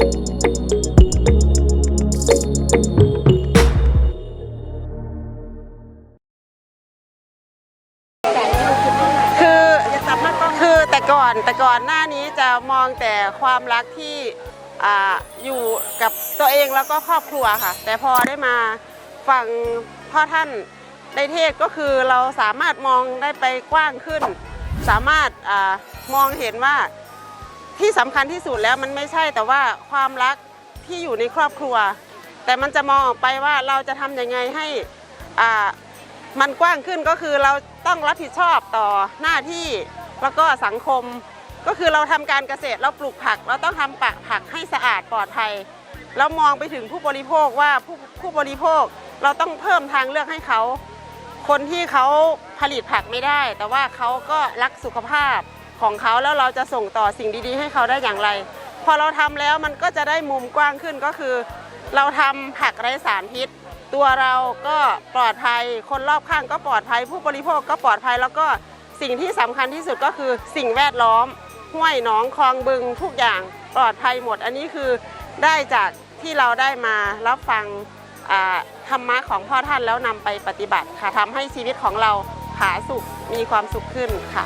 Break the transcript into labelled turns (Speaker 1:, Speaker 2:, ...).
Speaker 1: คือคือแต่ก่อนแต่ก่อนหน้านี้จะมองแต่ความรักที่ออยู่กับตัวเองแล้วก็ครอบครัวค่ะ แต่พอได้มาฟังพ่อท่านได้เทศก็คือเราสามารถมองได้ไปกว้างขึ้น สามารถอมองเห็นว่า ที่สำคัญที่สุดแล้วมันไม่ใช่แต่ว่าความรักที่อยู่ในครอบครัว แต่มันจะมองออกไปว่าเราจะทำยังไงให้อ่ามันกว้างขึ้นก็คือเราต้องรับผิดชอบต่อหน้าที่แล้วก็สังคม ก็คือเราทำการเกษตรเราปลูกผัก เราต้องทำปะผักให้สะอาดปลอดภัยแล้วมองไปถึงผู้บริโภคว่าผู้ผู้บริโภคเราต้องเพิ่มทางเลือกให้เขา คนที่เขาผลิตผักไม่ได้ แต่ว่าเขาก็รักสุขภาพ ของเขาแล้วเราจะส่งต่อสิ่งดีๆ ให้เขาได้อย่างไร พอเราทำแล้วมันก็จะได้มุมกว้างขึ้นก็คือ เราทำผักไร้สารพิษ ตัวเราก็ปลอดภัย คนรอบข้างก็ปลอดภัย ผู้บริโภคก็ปลอดภัย แล้วก็สิ่งที่สำคัญที่สุดก็คือสิ่งแวดล้อม ห้วยหนองคลองบึงทุกอย่างปลอดภัยหมด อันนี้คือได้จากที่เราได้มารับฟังธรรมะของพ่อท่านแล้วนำไปปฏิบัติค่ะทำให้ชีวิตของเราผาสุขมีความสุขขึ้นค่ะ